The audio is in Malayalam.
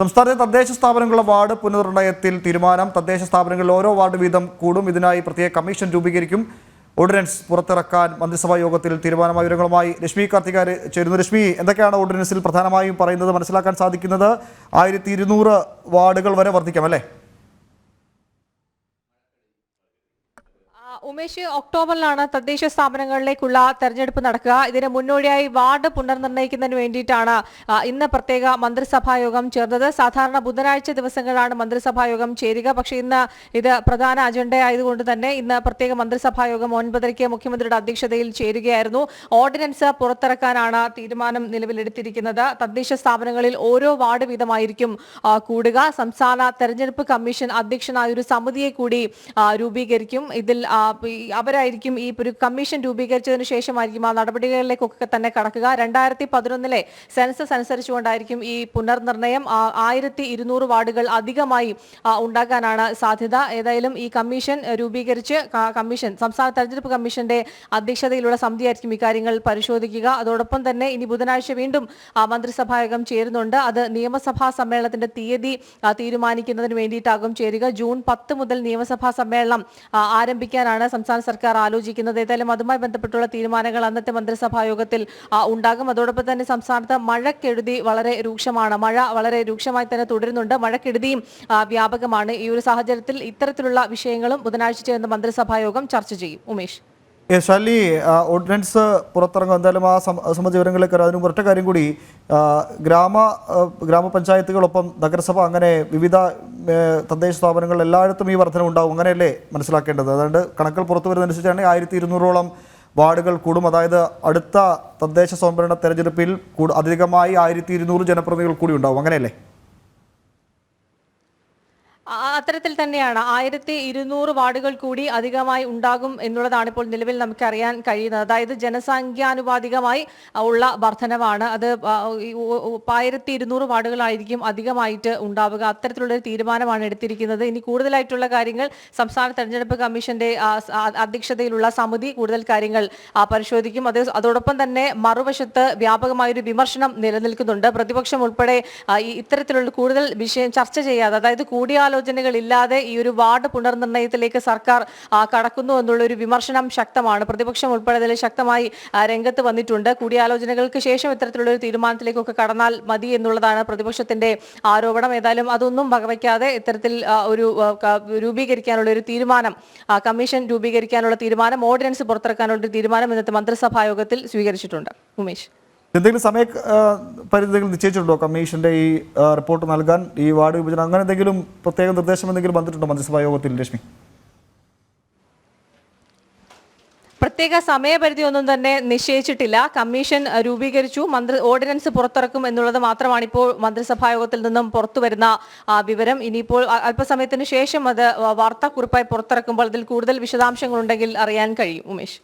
സംസ്ഥാനത്തെ തദ്ദേശ സ്ഥാപനങ്ങളുടെ വാർഡ് പുനർനിർണയത്തിൽ തീരുമാനം. തദ്ദേശ സ്ഥാപനങ്ങളിൽ ഓരോ വാർഡ് വീതം കൂടും. ഇതിനായി പ്രത്യേക കമ്മീഷൻ രൂപീകരിക്കും. ഓർഡിനൻസ് പുറത്തിറക്കാൻ മന്ത്രിസഭാ യോഗത്തിൽ തീരുമാനമായ വിവരങ്ങളുമായി രശ്മി കാർത്തികാർ ചേരുന്നു. രശ്മി എന്തൊക്കെയാണ് ഓർഡിനൻസിൽ പ്രധാനമായും പറയുന്നത് മനസ്സിലാക്കാൻ സാധിക്കുന്നത്? ആയിരത്തി വാർഡുകൾ വരെ വർദ്ധിക്കാം അല്ലേ? ഉമേഷ് ഒക്ടോബറിലാണ് തദ്ദേശ സ്ഥാപനങ്ങളിലേക്കുള്ള തെരഞ്ഞെടുപ്പ് നടക്കുക. ഇതിന് മുന്നോടിയായി വാർഡ് പുനർനിർണയിക്കുന്നതിന് വേണ്ടിയിട്ടാണ് ഇന്ന് പ്രത്യേക മന്ത്രിസഭാ യോഗം ചേർന്നത്. സാധാരണ ബുധനാഴ്ച ദിവസങ്ങളിലാണ് മന്ത്രിസഭാ യോഗം ചേരുക. പക്ഷേ ഇന്ന് ഇത് പ്രധാന അജണ്ട ആയതുകൊണ്ട് തന്നെ ഇന്ന് പ്രത്യേക മന്ത്രിസഭാ യോഗം ഒൻപതരയ്ക്ക് മുഖ്യമന്ത്രിയുടെ അധ്യക്ഷതയിൽ ചേരുകയായിരുന്നു. ഓർഡിനൻസ് പുറത്തിറക്കാനാണ് തീരുമാനം നിലവിലെടുത്തിരിക്കുന്നത്. തദ്ദേശ സ്ഥാപനങ്ങളിൽ ഓരോ വാർഡ് വീതമായിരിക്കും കൂടുക. സംസ്ഥാന തെരഞ്ഞെടുപ്പ് കമ്മീഷൻ അധ്യക്ഷനായ ഒരു സമിതിയെ കൂടി രൂപീകരിക്കും. ഇതിൽ അവരായിരിക്കും ഈ ഒരു കമ്മീഷൻ രൂപീകരിച്ചതിന് ശേഷമായിരിക്കും ആ നടപടികളിലേക്കൊക്കെ തന്നെ കടക്കുക. രണ്ടായിരത്തി പതിനൊന്നിലെ സെൻസസ് അനുസരിച്ചുകൊണ്ടായിരിക്കും ഈ പുനർനിർണയം. ആയിരത്തി ഇരുന്നൂറ് വാർഡുകൾ അധികമായി ഉണ്ടാക്കാനാണ് സാധ്യത. ഏതായാലും ഈ കമ്മീഷൻ രൂപീകരിച്ച് കമ്മീഷൻ സംസ്ഥാന തെരഞ്ഞെടുപ്പ് കമ്മീഷന്റെ അധ്യക്ഷതയിലുള്ള സമിതിയായിരിക്കും ഇക്കാര്യങ്ങൾ പരിശോധിക്കുക. അതോടൊപ്പം തന്നെ ഇനി ബുധനാഴ്ച വീണ്ടും മന്ത്രിസഭായോഗം ചേരുന്നുണ്ട്. അത് നിയമസഭാ സമ്മേളനത്തിന്റെ തീയതി തീരുമാനിക്കുന്നതിന് വേണ്ടിയിട്ടാകും ചേരുക. ജൂൺ പത്ത് മുതൽ നിയമസഭാ സമ്മേളനം ആ, ആരംഭിക്കാനാണ് സംസ്ഥാന സർക്കാർ ആലോചിക്കുന്നത്? ഏതായാലും അതുമായി ബന്ധപ്പെട്ടുള്ള തീരുമാനങ്ങൾ അന്നത്തെ മന്ത്രിസഭാ യോഗത്തിൽ ഉണ്ടാകും. അതോടൊപ്പം തന്നെ സംസ്ഥാനത്ത് മഴക്കെടുതി വളരെ രൂക്ഷമാണ്. മഴ വളരെ രൂക്ഷമായി തന്നെ തുടരുന്നുണ്ട്. മഴക്കെടുതിയും വ്യാപകമാണ്. ഈ ഒരു സാഹചര്യത്തിൽ ഇത്തരത്തിലുള്ള വിഷയങ്ങളും ബുധനാഴ്ച ചേർന്ന മന്ത്രിസഭാ യോഗം ചർച്ച ചെയ്യും. ഉമേഷ്. ആ, ഓർഡിനൻസ് പുറത്തിറങ്ങും എന്തായാലും ആ സംബന്ധിച്ച വിവരങ്ങളിലേക്ക് വരാം. അതിന് ഒരൊറ്റ കാര്യം കൂടി ഗ്രാമ ഗ്രാമപഞ്ചായത്തുകളൊപ്പം നഗരസഭ അങ്ങനെ വിവിധ തദ്ദേശ സ്ഥാപനങ്ങൾ എല്ലായിടത്തും ഈ വർധന ഉണ്ടാവും. അങ്ങനെയല്ലേ മനസ്സിലാക്കേണ്ടത്? അതുകൊണ്ട് കണക്കുകൾ പുറത്തു വരുന്നതനുസരിച്ചാണ് ആയിരത്തി ഇരുന്നൂറോളം വാർഡുകൾ കൂടും. അതായത് അടുത്ത തദ്ദേശ സ്വയംഭരണ തെരഞ്ഞെടുപ്പിൽ അധികമായി ആയിരത്തി ഇരുന്നൂറ് ജനപ്രതിനിധികൾ കൂടി ഉണ്ടാവും. അങ്ങനെയല്ലേ? അത്തരത്തിൽ തന്നെയാണ് ആയിരത്തി ഇരുന്നൂറ് വാർഡുകൾ കൂടി അധികമായി ഉണ്ടാകും എന്നുള്ളതാണ് ഇപ്പോൾ നിലവിൽ നമുക്കറിയാൻ കഴിയുന്നത്. അതായത് ജനസംഖ്യാനുപാതികമായി ഉള്ള വർധനവാണ്. അത് ആയിരത്തി ഇരുന്നൂറ് വാർഡുകളായിരിക്കും അധികമായിട്ട് ഉണ്ടാവുക. അത്തരത്തിലുള്ള ഒരു തീരുമാനമാണ് എടുത്തിരിക്കുന്നത്. ഇനി കൂടുതലായിട്ടുള്ള കാര്യങ്ങൾ സംസ്ഥാന തെരഞ്ഞെടുപ്പ് കമ്മീഷന്റെ അധ്യക്ഷതയിലുള്ള സമിതി കൂടുതൽ കാര്യങ്ങൾ പരിശോധിക്കും. അത് അതോടൊപ്പം തന്നെ മറുവശത്ത് വ്യാപകമായൊരു വിമർശനം നിലനിൽക്കുന്നുണ്ട്. പ്രതിപക്ഷം ഉൾപ്പെടെ ഇത്തരത്തിലുള്ള കൂടുതൽ വിഷയം ചർച്ച ചെയ്യാതെ അതായത് കൂടിയാലോചനകൾ ഇല്ലാതെ ഈ ഒരു വാർഡ് പുനർനിർണയത്തിലേക്ക് സർക്കാർ കടക്കുന്നു എന്നുള്ള ഒരു വിമർശനം ശക്തമാണ്. പ്രതിപക്ഷം ഉൾപ്പെടെ ഇതിൽ ശക്തമായി രംഗത്ത് വന്നിട്ടുണ്ട്. കൂടിയാലോചനകൾക്ക് ശേഷം ഇത്തരത്തിലുള്ള ഒരു തീരുമാനത്തിലേക്കൊക്കെ കടന്നാൽ മതി എന്നുള്ളതാണ് പ്രതിപക്ഷത്തിന്റെ ആരോപണം. ഏതായാലും അതൊന്നും വകവയ്ക്കാതെ ഇത്തരത്തിൽ ഒരു രൂപീകരിക്കാനുള്ള ഒരു തീരുമാനം കമ്മീഷൻ രൂപീകരിക്കാനുള്ള തീരുമാനം ഓർഡിനൻസ് പുറത്തിറക്കാനുള്ള ഒരു തീരുമാനം ഇന്നത്തെ മന്ത്രിസഭാ യോഗത്തിൽ സ്വീകരിച്ചിട്ടുണ്ട്. ഉമേഷ്. എന്തെങ്കിലും സമയ പരിധി പരിധികൾ നിശ്ചയിച്ചിട്ടുണ്ടോ കമ്മീഷന്റെ ഈ റിപ്പോർട്ട് നൽകാൻ ഈ വാർഡ് വിഭജനം അങ്ങനെ എന്തെങ്കിലും പ്രത്യേക നിർദ്ദേശം എന്തെങ്കിലും വന്നിട്ടുണ്ടോ മന്ത്രിസഭാ യോഗത്തിൽ രശ്മി? പ്രത്യേക സമയപരിധി ഒന്നും തന്നെ നിശ്ചയിച്ചിട്ടില്ല. കമ്മീഷൻ രൂപീകരിച്ചു. മന്ത്രി ഓർഡിനൻസ് പുറത്തിറക്കും എന്നുള്ളത് മാത്രമാണ് ഇപ്പോൾ മന്ത്രിസഭാ യോഗത്തിൽ നിന്നും പുറത്തു വരുന്ന വിവരം. ഇനിയിപ്പോൾ അല്പസമയത്തിന് ശേഷം അത് വാർത്താക്കുറിപ്പായി പുറത്തിറക്കുമ്പോൾ അതിൽ കൂടുതൽ വിശദാംശങ്ങളുണ്ടെങ്കിൽ അറിയാൻ കഴിയും ഉമേഷ്.